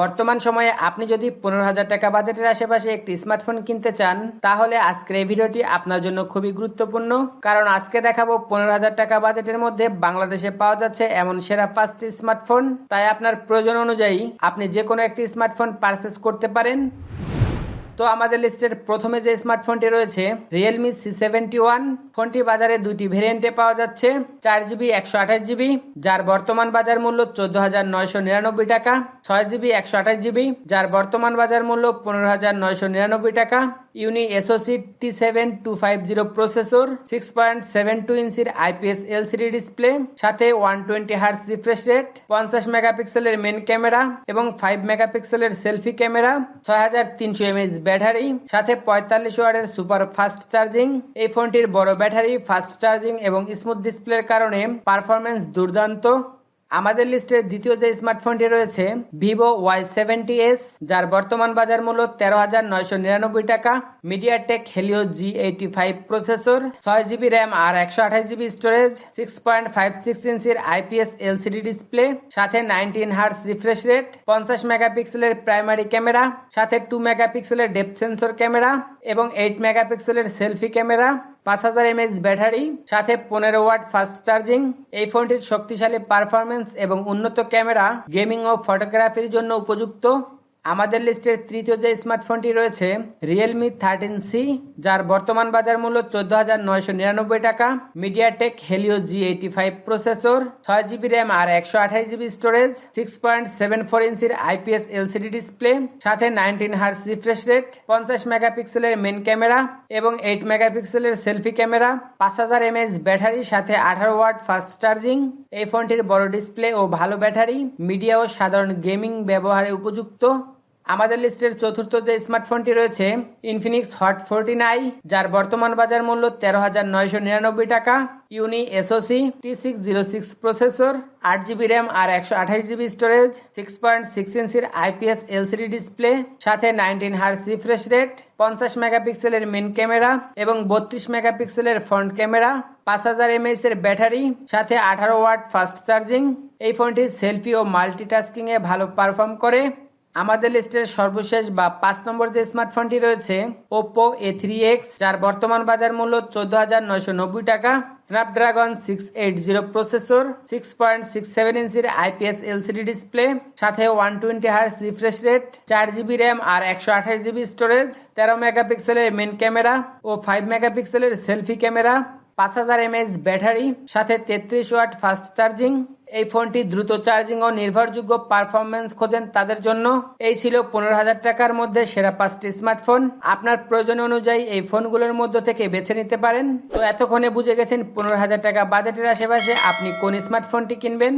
বর্তমান সময়ে আপনি যদি পনেরো হাজার টাকা বাজেটের আশেপাশে একটি স্মার্টফোন কিনতে চান, তাহলে আজকের এই ভিডিওটি আপনার জন্য খুবই গুরুত্বপূর্ণ। কারণ আজকে দেখাবো পনেরো হাজার টাকা বাজেটের মধ্যে বাংলাদেশে পাওয়া যাচ্ছে এমন সেরা পাঁচটি স্মার্টফোন। তাই আপনার প্রয়োজন অনুযায়ী আপনি যে কোনো একটি স্মার্টফোন পারচেস করতে পারেন। তো আমাদের লিস্টের প্রথমে যে স্মার্টফোনটি রয়েছে রিয়েলমি সি সেভেন্টি ওয়ান ফোনটি বাজারে দুটি ভেরিয়েন্টে পাওয়া যাচ্ছে, চার জিবি একশো আঠাশ জিবি, যার বর্তমান বাজার মূল্য চোদ্দ হাজার নয়শো নিরানব্বই টাকা, ছয় জিবি একশো আঠাশ জিবি, যার বর্তমান বাজার মূল্য পনেরো হাজার নয়শো নিরানব্বই টাকা Unisoc T seven two five zero processor six point seven two ইঞ্চির আইপিএস এলসিডি ডিসপ্লে, সাথে one twenty hertz refresh rate পঞ্চাশ মেগাপিক্সেলের মেন ক্যামেরা এবং ফাইভ মেগাপিক্সেলের সেলফি ক্যামেরা ছয় হাজার তিনশো এমএইচ ব্যাটারি সাথে পঁয়তাল্লিশ ওয়ার্ডের সুপার ফাস্ট চার্জিং এই ফোনটির বড় ব্যাটারি ফাস্ট চার্জিং এবং স্মুথ ডিসপ্লের কারণে পারফরমেন্স দুর্দান্ত। আমাদের লিস্টের দ্বিতীয় যে স্মার্টফোনটি রয়েছে ভিভো ওয়াই সেভেন্টি এস যার বর্তমান বাজার মূল্য তেরো হাজার নয়শো নিরানব্বই টাকা MediaTek Helio G eighty five processor ছয় জিবি র্যাম আর একশো আঠাশ GB storage six point five six ইঞ্চির আইপিএস এলসিডি ডিসপ্লে সাথে নাইনটিন হার্স রিফ্রেশ রেট পঞ্চাশ মেগাপিক্সেলের প্রাইমারি ক্যামেরা সাথে টু মেগাপিক্সেলের ডেপথ সেন্সর ক্যামেরা এবং এইট মেগাপিক্সেলের সেলফি ক্যামেরা পাঁচ হাজার এমএস ব্যাটারি, সাথে পনেরো ওয়াট ফাস্ট চার্জিং। এই ফোনটির শক্তিশালী পারফরমেন্স এবং উন্নত ক্যামেরা গেমিং ও ফটোগ্রাফির জন্য উপযুক্ত। আমাদের লিস্টের তৃতীয় যে স্মার্টফোনটি রয়েছে রিয়েলমি থার্টিন সি যার বর্তমান বাজার মূল্য চোদ্দ হাজার নয়শো নিরানব্বই টাকা MediaTek Helio G eighty five processor ছয় জিবি র্যাম আর একশো আঠাশ GB storage six point seven four ইঞ্চির আইপিএস এলসিডি ডিসপ্লে সাথে নাইনটিন হার্স রিফ্রেশ রেট পঞ্চাশ মেগাপিক্সেলের মেন ক্যামেরা এবং এইট মেগাপিক্সেলের সেলফি ক্যামেরা পাঁচ হাজার এমএএচ ব্যাটারি, সাথে আঠারো ওয়াট ফাস্ট চার্জিং এই ফোনটির বড় ডিসপ্লে ও ভালো ব্যাটারি মিডিয়া ও সাধারণ গেমিং ব্যবহারে উপযুক্ত। আমাদের লিস্টের চতুর্থ যে স্মার্টফোনটি রয়েছে ইনফিনিক্স হট ফোরটি নাই যার বর্তমান বাজার মূল্য তেরো হাজার নয়শো নিরানব্বই টাকা Unisoc T six zero six processor আট জিবি র্যাম আর একশো আঠাশ GB storage six point six ইঞ্চির আইপিএস এলসিডি ডিসপ্লে সাথে নাইনটিন হার্স রিফ্রেশ রেট পঞ্চাশ মেগাপিক্সেলের মেন ক্যামেরা এবং বত্রিশ মেগাপিক্সেলের ফ্রন্ট ক্যামেরা পাঁচ হাজার এমএইচ এর ব্যাটারি, সাথে আঠারো ওয়াট ফাস্ট চার্জিং এই ফোনটি সেলফি ও মাল্টিটাস্কিং এ ভালো পারফর্ম করে। আমাদের লিস্টের সর্বশেষ বা পাঁচ নম্বর যে স্মার্টফোনটি রয়েছে ওপো এ থ্রি এক্স, যার বর্তমান বাজার মূল্য চোদ্দ হাজার নয়শো নব্বই টাকা Snapdragon six eight zero processor six point six seven ইঞ্চির আইপিএস এলসিডি ডিসপ্লে সাথে one twenty hertz refresh rate চার জিবি র্যাম আর একশো আঠাশ জিবি স্টোরেজ তেরো মেগাপিক্সেলের মেন ক্যামেরা ও ফাইভ মেগাপিক্সেলের সেলফি ক্যামেরা পাঁচ হাজার এমএস ব্যাটারি, সাথে তেত্রিশ ওয়াট ফাস্ট চার্জিং। এই ফোনটি দ্রুত চার্জিং ও নির্ভরযোগ্য পারফরমেন্স খোঁজেন তাদের জন্য। এই ছিল পনেরো হাজার টাকার মধ্যে সেরা পাঁচটি স্মার্টফোন। আপনার প্রয়োজন অনুযায়ী এই ফোনগুলোর মধ্য থেকে বেছে নিতে পারেন। তো এতক্ষণে বুঝে গেছেন পনেরো হাজার টাকা বাজেটের আশেপাশে আপনি কোন স্মার্টফোনটি কিনবেন।